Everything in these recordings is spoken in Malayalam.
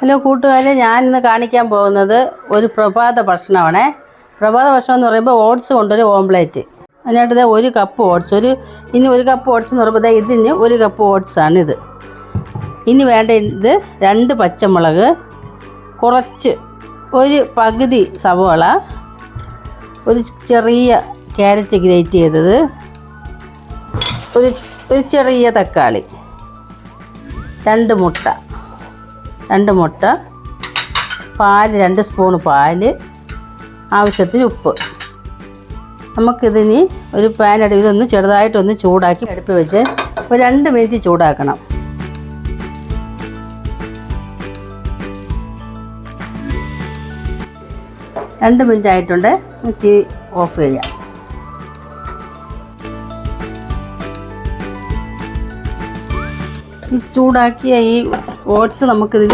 ഹലോ കൂട്ടുകാരെ ഞാൻ ഇന്ന് കാണിക്കാൻ പോകുന്നത് ഒരു പ്രഭാത ഭക്ഷണമാണ്. പ്രഭാത ഭക്ഷണം എന്ന് പറയുമ്പോൾ ഓട്സ് കൊണ്ടൊരു ഓംപ്ലേറ്റ്. അതിനായിട്ട് ഒരു കപ്പ് ഓട്സ് ഒരു ഇനി ഒരു കപ്പ് ഓട്സ് എന്ന് പറയുമ്പോൾ ഇതിന് ഒരു കപ്പ് ഓട്സാണ് ഇത്. ഇനി വേണ്ട ഇത് രണ്ട് പച്ചമുളക് കുറച്ച് ഒരു പകുതി സവോള ഒരു ചെറിയ ക്യാരറ്റ് ഗ്രേറ്റ് ചെയ്തത് ഒരു ഒരു ചെറിയ തക്കാളി രണ്ട് മുട്ട. രണ്ട് മുട്ട പാൽ രണ്ട് സ്പൂൺ പാൽ ആവശ്യത്തിന് ഉപ്പ്. നമുക്കിതിനി ഒരു പാൻ അടുപ്പ് ഇതൊന്ന് ചെറുതായിട്ടൊന്ന് ചൂടാക്കി അടുപ്പ് വെച്ച് ഒരു രണ്ട് മിനിറ്റ് ചൂടാക്കണം. രണ്ട് മിനിറ്റ് ആയിട്ടുണ്ട്. തീ ഓഫ് ചെയ്യാം. ഈ ചൂടാക്കിയ ഈ ഓട്സ് നമുക്കിതിൽ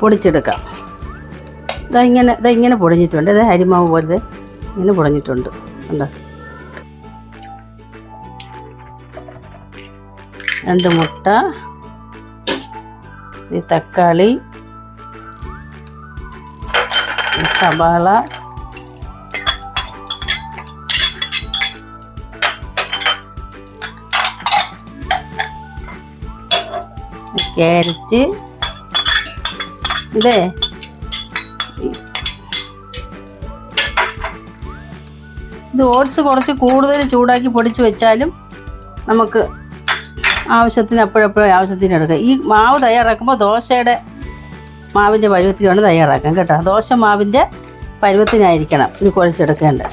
പൊടിച്ചെടുക്കാം. ഇതാ ഇങ്ങനെ ഇതാ ഇങ്ങനെ പൊടിഞ്ഞിട്ടുണ്ട്. ഇത് അരിമാവ് പോലെ ഇങ്ങനെ പൊടിഞ്ഞിട്ടുണ്ട്. കണ്ടോ? രണ്ട് മുട്ട ഈ തക്കാളി സവാള ക്യാരറ്റ് ഇതേ ഇത് ഓട്സ് കുറച്ച് കൂടുതൽ ചൂടാക്കി പൊടിച്ച് വെച്ചാലും നമുക്ക് ആവശ്യത്തിന് അപ്പോഴപ്പോഴും ആവശ്യത്തിന് എടുക്കാം. ഈ മാവ് തയ്യാറാക്കുമ്പോൾ ദോശയുടെ മാവിന്റെ പരുവത്തിലാണ് തയ്യാറാക്കാൻ കേട്ടോ. ദോശ മാവിന്റെ പരുവത്തിനായിരിക്കണം ഇത് കുഴച്ചെടുക്കേണ്ടത്.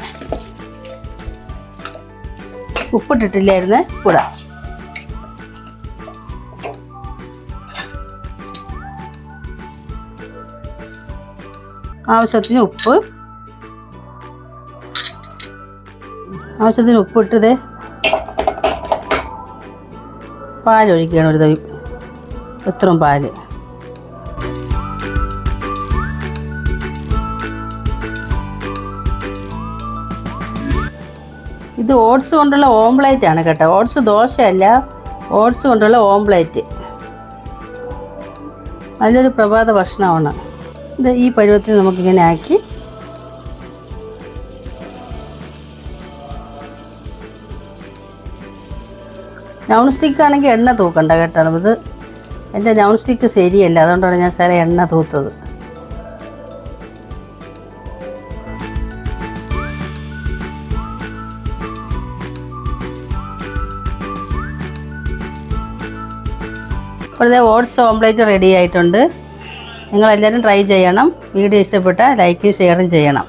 ഉപ്പിട്ടിട്ടില്ലായിരുന്നേ? കൂടാ. ആവശ്യത്തിന് ഉപ്പ്. ആവശ്യത്തിന് ഉപ്പിട്ടത് പാലൊഴിക്കുകയാണ് ഒരു തവി എത്രയും പാൽ. ഇത് ഓട്സ് കൊണ്ടുള്ള ഓംപ്ലേറ്റ് ആണ് കേട്ടോ. ഓട്സ് ദോശയല്ല ഓട്സ് കൊണ്ടുള്ള ഓംപ്ലേറ്റ് നല്ലൊരു പ്രഭാത ഭക്ഷണമാണ്. ഇത് ഈ പരുവത്തിൽ നമുക്കിങ്ങനെ ആക്കി. നൗൺ സ്റ്റിക്ക് ആണെങ്കിൽ എണ്ണ തൂക്കണ്ട കേട്ടോ ഇത് എന്റെ നൗൺ സ്റ്റിക്ക് ശരിയല്ല അതുകൊണ്ടാണ് ഞാൻ ശകലം എണ്ണ തൂത്തത്. ഇപ്പോഴത്തെ ഓട്സ് ഓംപ്ലേറ്റ് റെഡി ആയിട്ടുണ്ട്. നിങ്ങളെല്ലാവരും ട്രൈ ചെയ്യണം. വീഡിയോ ഇഷ്ടപ്പെട്ടാൽ ലൈക്കും ഷെയറും ചെയ്യണം.